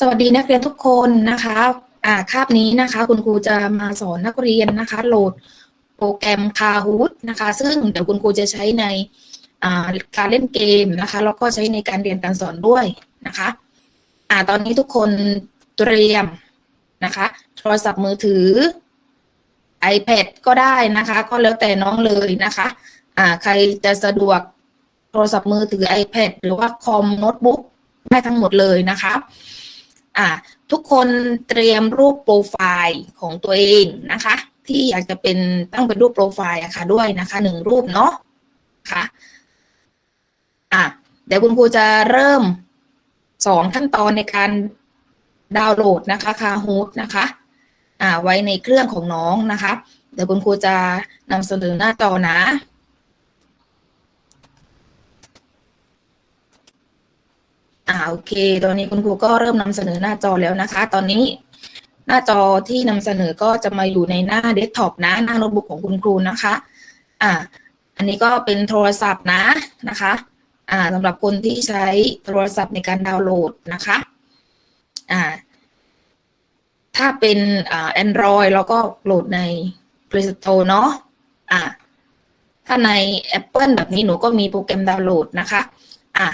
สวัสดีนักเรียนทุกคนนะคะอ่าคาบนี้นะคะ คุณครูจะมาสอนนักเรียนนะคะ โหลดโปรแกรม Kahoot นะคะ ซึ่งเดี๋ยวคุณครูจะใช้ในอ่าการเล่นเกมนะคะแล้วก็ใช้ในการเรียนการสอนด้วยนะคะอ่าตอนนี้ทุกคนเตรียมนะคะ โทรศัพท์มือถือ iPad ก็ได้นะคะ ก็แล้วแต่น้องเลยนะคะอ่าใครจะสะดวกโทรศัพท์มือถือ iPad หรือว่าคอมโน้ตบุ๊กได้ทั้งหมดเลยนะคะ อ่าทุกคนเตรียมรูปโปรไฟล์ของตัวเองนะคะ ที่อยากจะเป็นตั้งเป็นรูปโปรไฟล์อะค่ะด้วยนะคะหนึ่งรูปเนาะค่ะอะเดี๋ยวคุณครูจะเริ่มสอนขั้นตอนในการดาวน์โหลดนะคะคาฮูดนะคะอ่าไว้ในเครื่องของน้องนะคะ เดี๋ยวคุณครูจะนำเสนอหน้าจอนะ อ่าโอเค ตอนนี้คุณครูก็เริ่มนำเสนอหน้าจอแล้วนะคะ ตอนนี้หน้าจอที่นำเสนอก็จะมาอยู่ในหน้าเดสก์ท็อปนะ หน้าโน้ตบุ๊กของคุณครูนะคะ อ่า อันนี้ก็เป็นโทรศัพท์นะนะคะ อ่าสำหรับคนที่ใช้โทรศัพท์ในการดาวน์โหลดนะคะ อ่า ถ้าเป็นอ่า Android เราก็โหลดใน Play Store เนาะอ่าถ้าใน Apple แบบนี้หนูก็มีโปรแกรมดาวน์โหลดนะคะ อ่า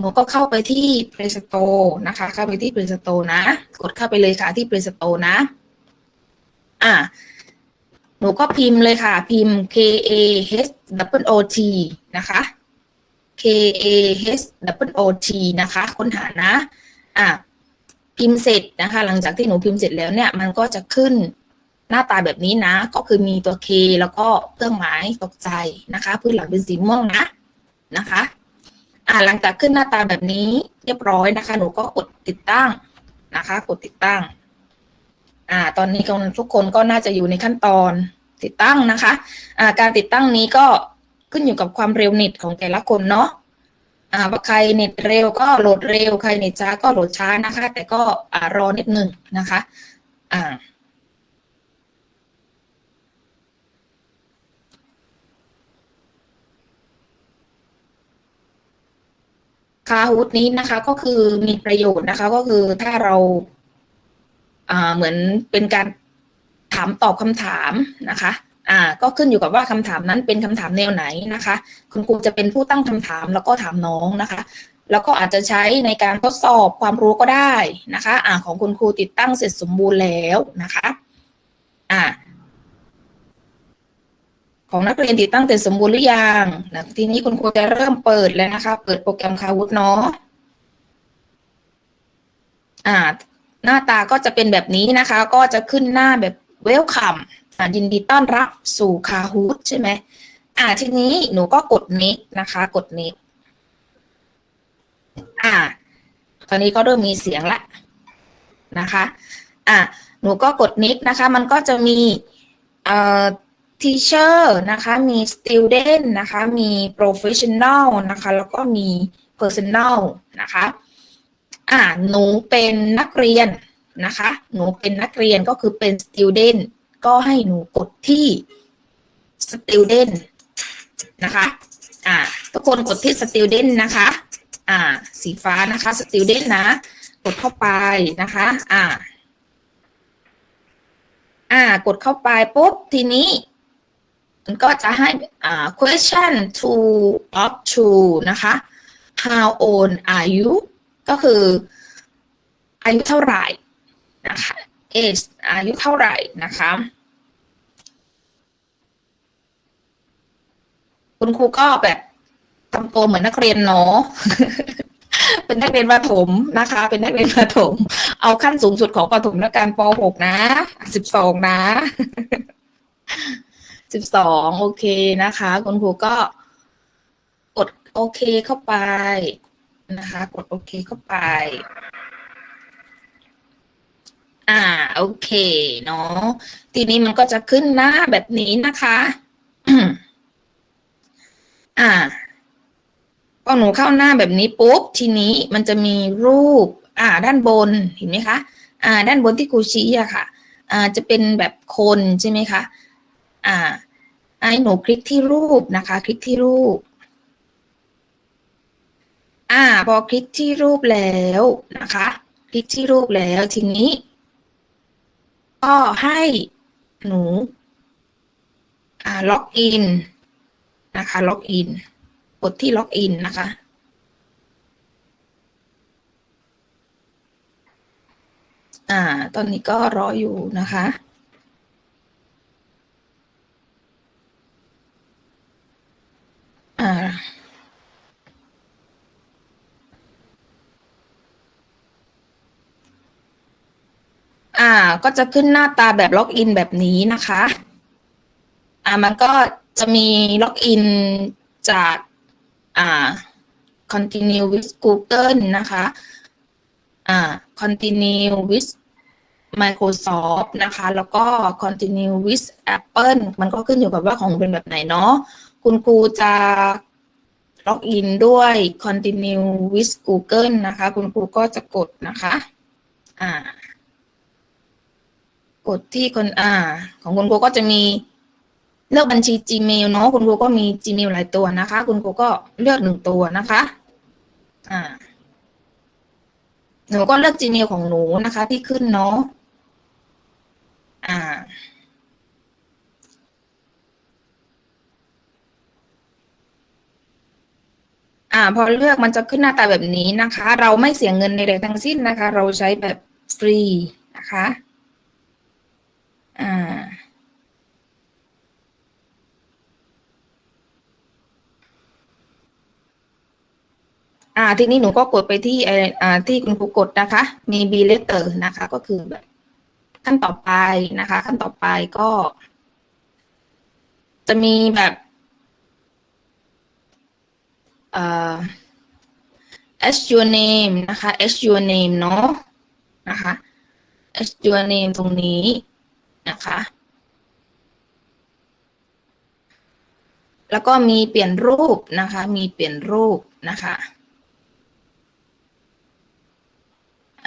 หนูก็เข้าไปที่ Play Store นะคะ เข้าไปที่ Play Store นะ กดเข้าไปเลยค่ะที่ Play Store นะ อ่าหนูก็พิมพ์เลยค่ะ พิมพ์ K A H W O T นะคะ K A H W O T นะคะ ค้นหานะ อ่าพิมพ์เสร็จนะคะ หลังจากที่หนูพิมพ์เสร็จแล้วเนี่ย มันก็จะขึ้นหน้าตาแบบนี้นะ ก็คือมีตัว K แล้วก็เครื่องหมายตกใจนะคะ พื้นหลังเป็นสีม่วงนะ นะคะ อ่าหลังจากขึ้นหน้าตาแบบนี้เรียบร้อยนะคะ หนูก็กดติดตั้งนะคะ กดติดตั้ง อ่า ตอนนี้ทุกคนก็น่าจะอยู่ในขั้นตอนติดตั้งนะคะ อ่า การติดตั้งนี้ก็ขึ้นอยู่กับความเร็วเน็ตของแต่ละคนเนาะอ่าว่าใครเน็ตเร็วก็โหลดเร็ว ใครเน็ตช้าก็โหลดช้านะคะ แต่ก็อ่ารอนิดหนึ่งนะคะ อ่า คาฮูดนี้นะคะ ก็คือมีประโยชน์นะคะ ก็คือถ้าเราอ่าเหมือนเป็นการถามตอบคำถามนะคะอ่าก็ขึ้นอยู่กับว่าคำถามนั้นเป็นคำถามแนวไหนนะคะ คุณครูจะเป็นผู้ตั้งคำถามแล้วก็ถามน้องนะคะ แล้วก็อาจจะใช้ในการทดสอบความรู้ก็ได้นะคะ อ่าของคุณครูติดตั้งเสร็จสมบูรณ์แล้วนะคะ อ่า ของนักเรียนติดตั้งเสร็จสมบูรณ์หรือยังนะทีนี้คุณครูจะเริ่มเปิดแล้วนะคะ เปิดโปรแกรมคาวุธเนาะอ่า หน้าตาก็จะเป็นแบบนี้นะคะ ก็จะขึ้นหน้าแบบเวลคัมยินดีต้อนรับสู่คาฮูดใช่ไหมอ่าทีนี้หนูก็กด next นะคะ กด next อ่า ตอนนี้ก็เริ่มมีเสียงละนะคะ อ่าหนูก็กด next นะคะ มันก็จะมีเอ่อ teacher นะคะมี student นะคะมี professional นะคะแล้วก็มี personal นะคะอ่าหนูเป็นนักเรียนนะคะหนูเป็นนักเรียนก็คือเป็น student ก็ให้หนูกดที่ student นะคะอ่าทุกคนกดที่ student นะคะอ่าสีฟ้านะคะ student นะ กดเข้าไปนะคะอ่าอ่ากดเข้าไปปุ๊บทีนี้ ก็จะให้ question to up to นะคะ how old are you ก็คืออายุเท่าไหร่นะคะ age อายุเท่าไหร่นะคะคุณครูก็แบบทำตัวเหมือนนักเรียนเนาะเป็นนักเรียนประถมนะคะ เป็นนักเรียนประถม เอาขั้นสูงสุดของประถมและการป .6 นะ 12 นะ 12โอเคนะคะ คุณครูก็กดโอเคเข้าไปนะคะ กดโอเคเข้าไป อ่าโอเคเนาะทีนี้มันก็จะขึ้นหน้าแบบนี้นะคะ อ่าพอหนูเข้าหน้าแบบนี้ปุ๊บทีนี้มันจะมีรูป อ่า ด้านบนเห็นไหมคะ อ่า ด้านบนที่ครูชี้อะค่ะ อ่าจะเป็นแบบคนใช่ไหมคะ อ่าให้หนูคลิกที่รูปนะคะ คลิกที่รูป อ่า พอคลิกที่รูปแล้วนะคะ คลิกที่รูปแล้วทีนี้ ก็ให้หนู อ่า ล็อกอินนะคะ ล็อกอิน กดที่ล็อกอินนะคะอ่า ตอนนี้ก็รออยู่นะคะ อ่า อ่า ก็จะขึ้นหน้าตาแบบล็อกอินแบบนี้นะคะ อ่ามันก็จะมีล็อกอินจากอ่า continue with Google นะคะ อ่า continue with Microsoft นะคะ แล้วก็ continue with Apple มันก็ขึ้นอยู่กับว่าของเป็นแบบไหนเนาะ คุณครูจะล็อกอินด้วย continue with Google นะคะ คุณครูก็จะกดนะคะ อ่า กดที่คนอ่า ของคุณครูก็จะมีเลือกบัญชี Gmail เนาะคุณครูก็มี Gmail หลายตัวนะคะ คุณครูก็เลือกหนึ่งตัวนะคะ อ่า หนูก็เลือก Gmail ของหนูนะคะ ที่ขึ้นเนาะอ่า อ่า พอเลือกมันจะขึ้นหน้าตาแบบนี้นะคะ เราไม่เสียเงินใดๆทั้งสิ้นนะคะ เราใช้แบบฟรีนะคะ อ่า อ่า ทีนี้หนูก็กดไปที่อ่ออ่าที่คุณครูกดนะคะ มี B letter นะคะ ก็คือแบบขั้นต่อไปนะคะ ขั้นต่อไปก็ จะมีแบบเอ่อ as your name นะคะ as your name เนาะนะคะ as your name ตรงนี้ นะคะ แล้วก็มีเปลี่ยนรูปนะคะ มีเปลี่ยนรูปนะคะ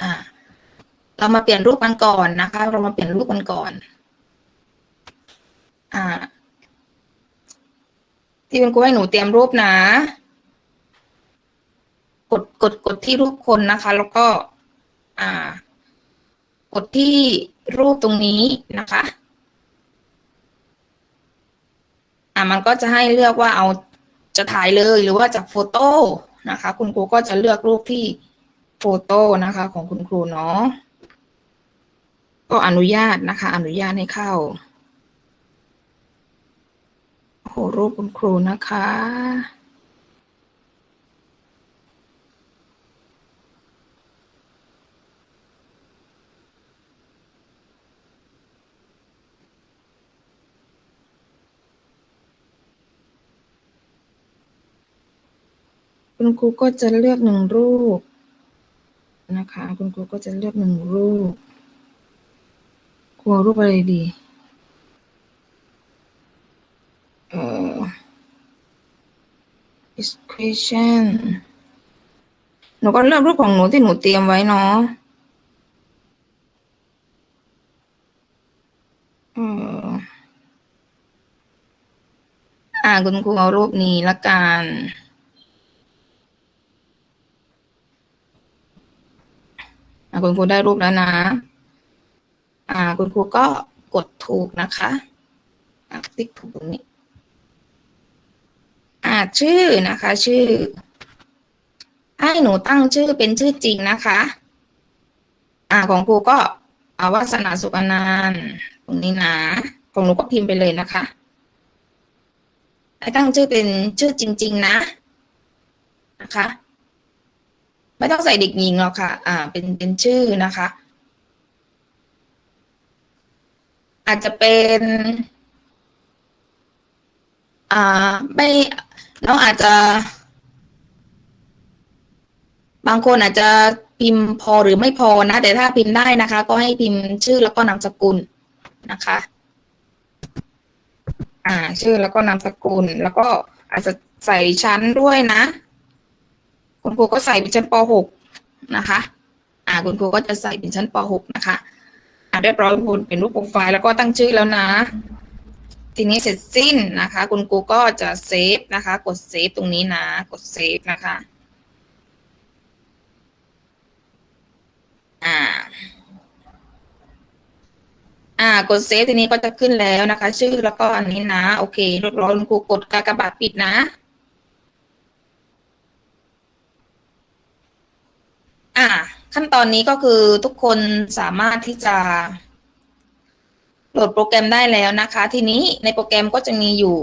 อ่าเรามาเปลี่ยนรูปกันก่อนนะคะ เรามาเปลี่ยนรูปกันก่อน อ่า ที่คุณครูให้หนูเตรียมรูปนะ กดกดกดที่รูปคนนะคะ แล้วก็ อ่า กดที่ รูปตรงนี้นะคะอ่ามันก็จะให้เลือกว่าเอาจะถ่ายเลยหรือว่าจากโฟโต้นะคะ คุณครูก็จะเลือกรูปที่โฟโต้นะคะของคุณครูเนาะก็อนุญาตนะคะ อนุญาตให้เข้าโอ้โหรูปคุณครูนะคะ คุณครูก็จะเลือกหนึ่งรูปนะคะ คุณครูก็จะเลือกหนึ่งรูปครูรูปอะไรดี เอ่อ equation หนูก็เลือกรูปของหนูที่หนูเตรียมไว้เนาะเอออ่าคุณครูเอารูปนี้ละกัน อ่า คุณครูได้รูปแล้วนะ อ่า คุณครูก็กดถูกนะคะติ๊กถูกตรงนี้ อ่าชื่อนะคะ ชื่อ ให้หนูตั้งชื่อเป็นชื่อจริงนะคะ อ่าของครูก็อาวาสนาสุขนันต์ตรงนี้นะของหนูก็พิมพ์ไปเลยนะคะให้ตั้งชื่อเป็นชื่อจริง ๆ นะ นะคะ ไม่ต้องใส่เด็กหญิงหรอกค่ะ อ่า เป็นเป็นชื่อนะคะ อาจจะเป็น อ่า ไม่น้องอาจจะ บางคนอาจจะพิมพ์พอหรือไม่พอนะ แต่ถ้าพิมพ์ได้นะคะ ก็ให้พิมพ์ชื่อแล้วก็นามสกุลนะคะ อ่า ชื่อแล้วก็นามสกุล แล้วก็อาจจะใส่ชั้นด้วยนะ คุณครูก็ใส่เป็นชั้นป .6 นะคะ อ่าคุณครูก็จะใส่เป็นชั้นป .6 นะคะ อ่าเรียบร้อยคุณเป็นรูปโปรไฟล์แล้วก็ตั้งชื่อแล้วนะ ทีนี้เสร็จสิ้นนะคะ คุณครูก็จะเซฟนะคะ กดเซฟตรงนี้นะ กดเซฟนะคะ อ่าอ่ากดเซฟทีนี้ก็จะขึ้นแล้วนะคะ ชื่อแล้วก็อันนี้นะ โอเคเรียบร้อยคุณครูกดกากบาทปิดนะ อ่า ขั้นตอนนี้ก็คือทุกคนสามารถที่จะโหลดโปรแกรมได้แล้วนะคะ ทีนี้ในโปรแกรมก็จะมีอยู่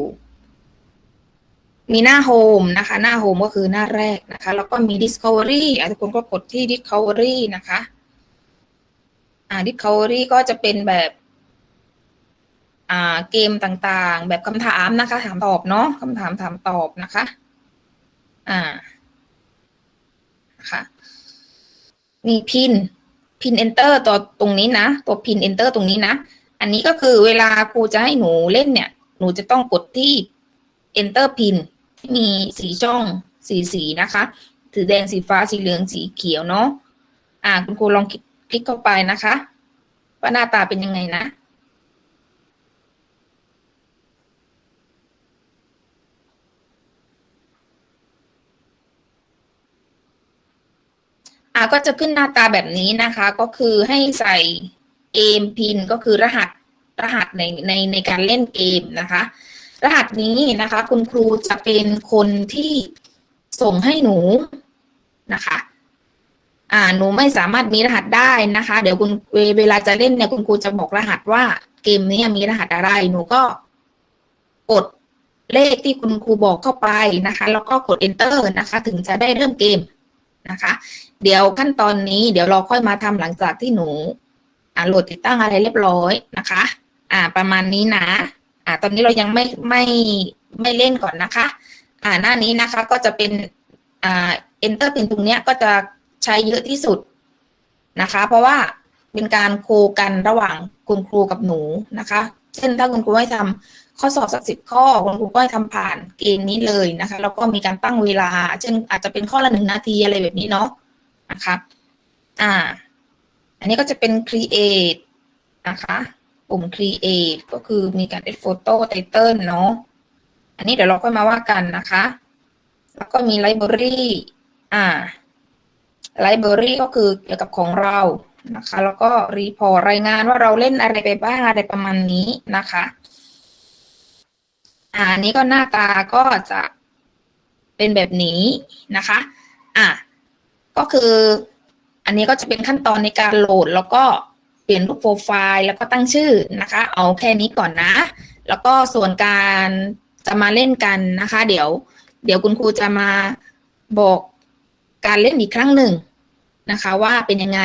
มีหน้าโฮมนะคะ หน้าโฮมก็คือหน้าแรกนะคะ แล้วก็มี Discovery อะทุกคนก็กดที่ Discovery นะคะ อ่า Discovery ก็จะเป็นแบบอ่าเกมต่างๆ แบบคำถามนะคะ ถามตอบเนาะคำถามถามตอบนะคะ อ่านะคะ มีพินพิน enter ตัวตรงนี้นะ ตัวพิน enter ตรงนี้นะ อันนี้ก็คือเวลาครูจะให้หนูเล่นเนี่ย หนูจะต้องกดที่ enter pin ที่มีสีช่องสีสีนะคะสีแดงสีฟ้าสีเหลืองสีเขียวเนาะอ่าคุณครูลองคลิกเข้าไปนะคะ ว่าหน้าตาเป็นยังไงนะ อ่าก็จะขึ้นหน้าตาแบบนี้นะคะ ก็คือให้ใส่เกมพินก็คือรหัสรหัสในในในการเล่นเกมนะคะ รหัสนี้นะคะ คุณครูจะเป็นคนที่ส่งให้หนูนะคะ อ่าหนูไม่สามารถมีรหัสได้นะคะ เดี๋ยวคุณเวเวลาจะเล่นเนี่ยคุณครูจะบอกรหัสว่าเกมนี้มีรหัสอะไร หนูก็กดเลขที่คุณครูบอกเข้าไปนะคะ แล้วก็กด enter นะคะ ถึงจะได้เริ่มเกมนะคะ เดี๋ยวขั้นตอนนี้เดี๋ยวเราค่อยมาทำหลังจากที่หนูอ่าโหลดติดตั้งอะไรเรียบร้อยนะคะ อ่า ประมาณนี้นะ อ่า ตอนนี้เรายังไม่ไม่ไม่เล่นก่อนนะคะ อ่า หน้านี้นะคะก็จะเป็นอ่า enter เป็นตรงเนี้ยก็จะใช้เยอะที่สุดนะคะ เพราะว่าเป็นการโคกันระหว่างคุณครูกับหนูนะคะ เช่นถ้าคุณครูให้ทำข้อสอบสักสิบข้อคุณครูก็ให้ทำผ่านเกณฑ์นี้เลยนะคะ แล้วก็มีการตั้งเวลา เช่นอาจจะเป็นข้อละหนึ่งนาทีอะไรแบบนี้เนาะ นะคะอ่า อันนี้ก็จะเป็น create นะคะปุ่ม create ก็คือมีการ add photo title เนาะอันนี้เดี๋ยวเราก็มาว่ากันนะคะ แล้วก็มี library อ่า library ก็คือเกี่ยวกับของเรานะคะ แล้วก็ report รายงานว่าเราเล่นอะไรไปบ้างอะไรประมาณนี้นะคะอ่าอันนี้ก็หน้าตาก็จะเป็นแบบนี้นะคะ อะ ก็คือ อันนี้ก็จะเป็นขั้นตอนในการโหลด แล้วก็เปลี่ยนรูปโปรไฟล์ แล้วก็ตั้งชื่อนะคะ เอาแค่นี้ก่อนนะ แล้วก็ส่วนการจะมาเล่นกันนะคะ เดี๋ยว เดี๋ยวคุณครูจะมาบอกการเล่นอีกครั้งหนึ่งนะคะ ว่าเป็นยังไง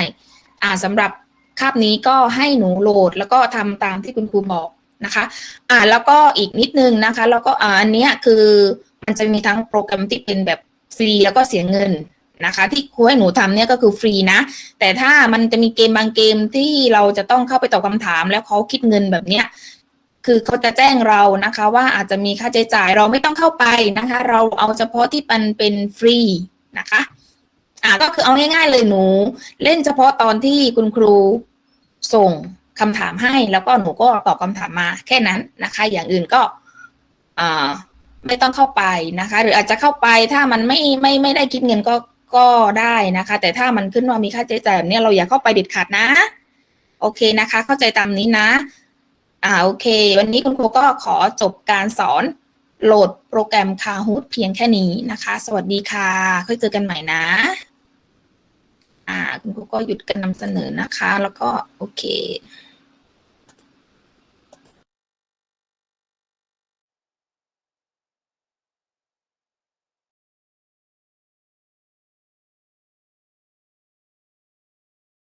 อ่าสำหรับคาบนี้ก็ให้หนูโหลด แล้วก็ทำตามที่คุณครูบอกนะคะ อ่าแล้วก็อีกนิดนึงนะคะ แล้วก็อ่าอันนี้คือมันจะมีทั้งโปรแกรมที่เป็นแบบฟรีแล้วก็เสียเงิน นะคะ ที่ครูให้หนูทำเนี่ยก็คือฟรีนะ แต่ถ้ามันจะมีเกมบางเกมที่เราจะต้องเข้าไปตอบคำถาม แล้วเขาคิดเงินแบบเนี้ยคือเขาจะแจ้งเรานะคะ ว่าอาจจะมีค่าใช้จ่ายเราไม่ต้องเข้าไปนะคะ เราเอาเฉพาะที่มันเป็นฟรีนะคะอ่าก็คือเอาง่ายๆเลยหนู เล่นเฉพาะตอนที่คุณครูส่งคำถามให้แล้วก็หนูก็ตอบคำถามมาแค่นั้นนะคะ อย่างอื่นก็อ่าไม่ต้องเข้าไปนะคะ หรืออาจจะเข้าไปถ้ามันไม่ไม่ไม่ได้คิดเงินก็ ก็ได้นะคะ แต่ถ้ามันขึ้นว่ามีค่าใช้จ่ายแบบนี้เราอย่าเข้าไปเด็ดขาดนะ โอเคนะคะ เข้าใจตามนี้นะ อ่าโอเค วันนี้คุณครูก็ขอจบการสอนโหลดโปรแกรม Kahoot เพียงแค่นี้นะคะ สวัสดีค่ะค่อยเจอกันใหม่นะ อ่า คุณครูก็หยุดการนำเสนอนะคะ แล้วก็โอเค